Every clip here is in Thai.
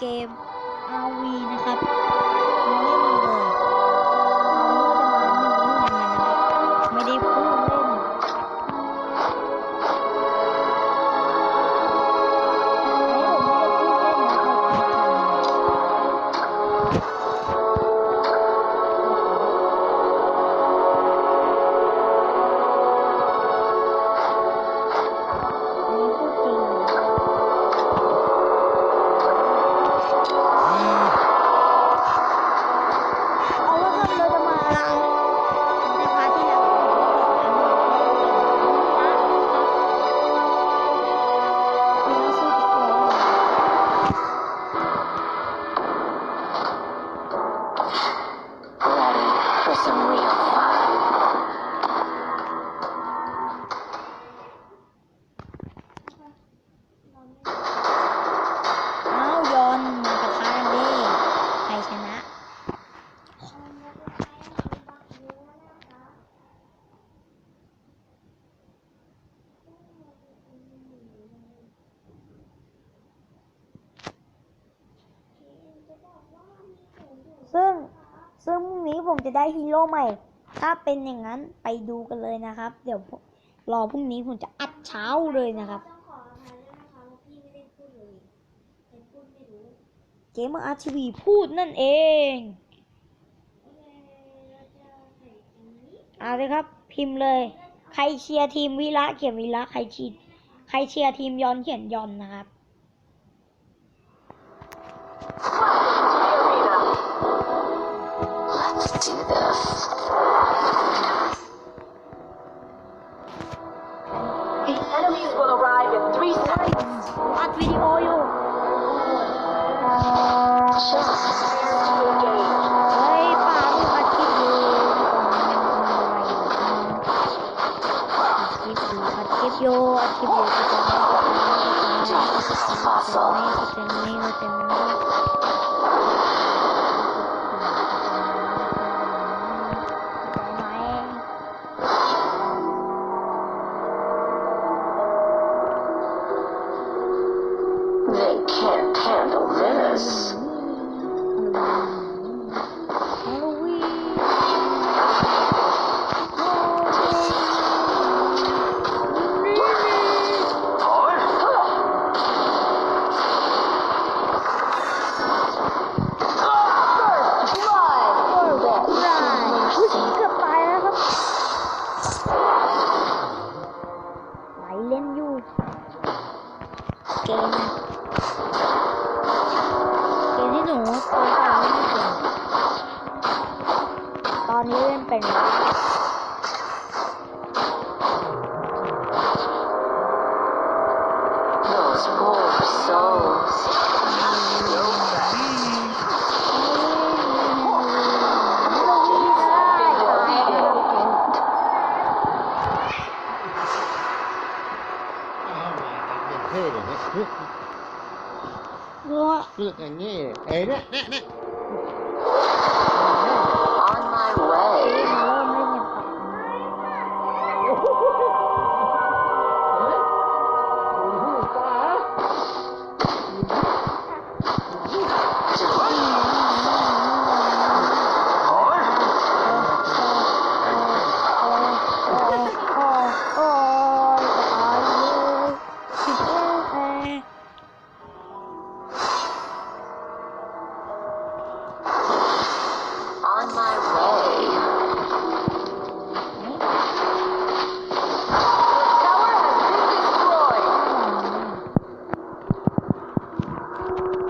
เกม RV นะครับ Yeah. ผมจะได้ฮีโร่ใหม่ ถ้าเป็นอย่างนั้นไปดูกันเลยนะครับ เดี๋ยวรอพรุ่งนี้ผมจะอัดเช้าเลยนะครับเกมอาร์ทีวีพูดนั่นเองเอาเลยครับ พิมพ์เลย ใครเชียร์ทีมวิระเขียนวิระใครชีดใครเชียร์ทีมยอนเขียนยอนนะครับ the enemies will arrive in three seconds out with the Fossil. can't handle this. อนนี้เล่นเป็นเท่อย่างเงี้ยเลือกอย่างเงี้ยเอ้ยเนี่ยเนี่ยเนี่ย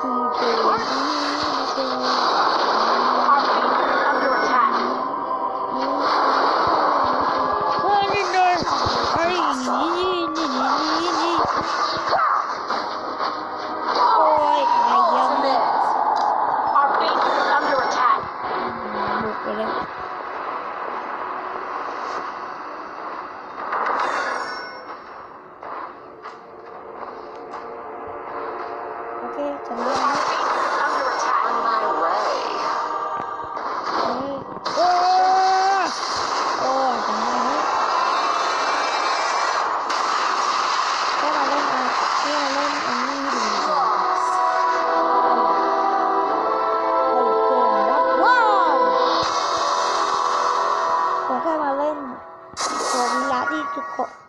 คุ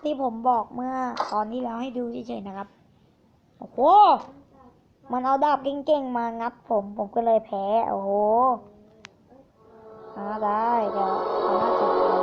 ที่ผมบอกเมื่อตอนที่แล้วให้ดูเฉยๆนะครับ โอ้โห มันเอาดาบเก่งๆมางัดผม ผมก็เลยแพ้ โอ้โหอ่าได้เดี๋ยวเอาหน้าจอ